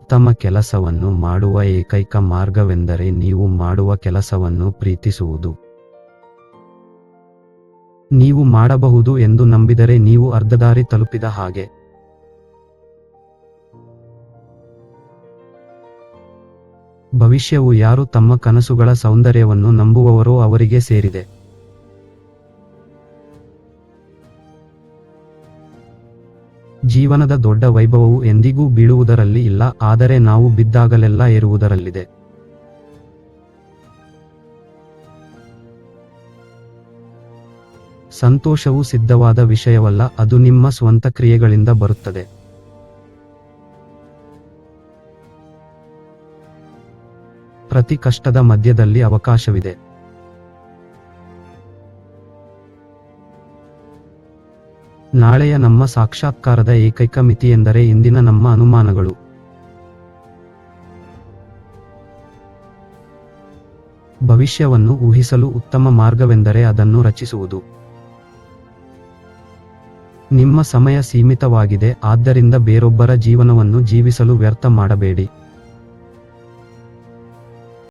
ಉತ್ತಮ ಕೆಲಸವನ್ನು ಮಾಡುವ ಏಕೈಕ ಮಾರ್ಗವೆಂದರೆ ನೀವು ಮಾಡುವ ಕೆಲಸವನ್ನು ಪ್ರೀತಿಸುವುದು. ನೀವು ಮಾಡಬಹುದು ಎಂದು ನಂಬಿದರೆ ನೀವು ಅರ್ಧದಾರಿ ತಲುಪಿದ ಹಾಗೆ. ಭವಿಷ್ಯವು ಯಾರು ತಮ್ಮ ಕನಸುಗಳ ಸೌಂದರ್ಯವನ್ನು ನಂಬುವವರೋ ಅವರಿಗೆ ಸೇರಿದೆ. ಜೀವನದ ದೊಡ್ಡ ವೈಭವವು ಎಂದಿಗೂ ಬೀಳುವುದರಲ್ಲಿ ಇಲ್ಲ, ಆದರೆ ನಾವು ಬಿದ್ದಾಗಲೆಲ್ಲ ಏರುವುದರಲ್ಲಿದೆ. ಸಂತೋಷವು ಸಿದ್ಧವಾದ ವಿಷಯವಲ್ಲ, ಅದು ನಿಮ್ಮ ಸ್ವಂತ ಕ್ರಿಯೆಗಳಿಂದ ಬರುತ್ತದೆ. ಪ್ರತಿ ಕಷ್ಟದ ಮಧ್ಯದಲ್ಲಿ ಅವಕಾಶವಿದೆ. ನಾಳೆಯ ನಮ್ಮ ಸಾಕ್ಷಾತ್ಕಾರದ ಏಕೈಕ ಮಿತಿಯೆಂದರೆ ಇಂದಿನ ನಮ್ಮ ಅನುಮಾನಗಳು. ಭವಿಷ್ಯವನ್ನು ಊಹಿಸಲು ಉತ್ತಮ ಮಾರ್ಗವೆಂದರೆ ಅದನ್ನು ರಚಿಸುವುದು. ನಿಮ್ಮ ಸಮಯ ಸೀಮಿತವಾಗಿದೆ, ಆದ್ದರಿಂದ ಬೇರೊಬ್ಬರ ಜೀವನವನ್ನು ಜೀವಿಸಲು ವ್ಯರ್ಥ ಮಾಡಬೇಡಿ.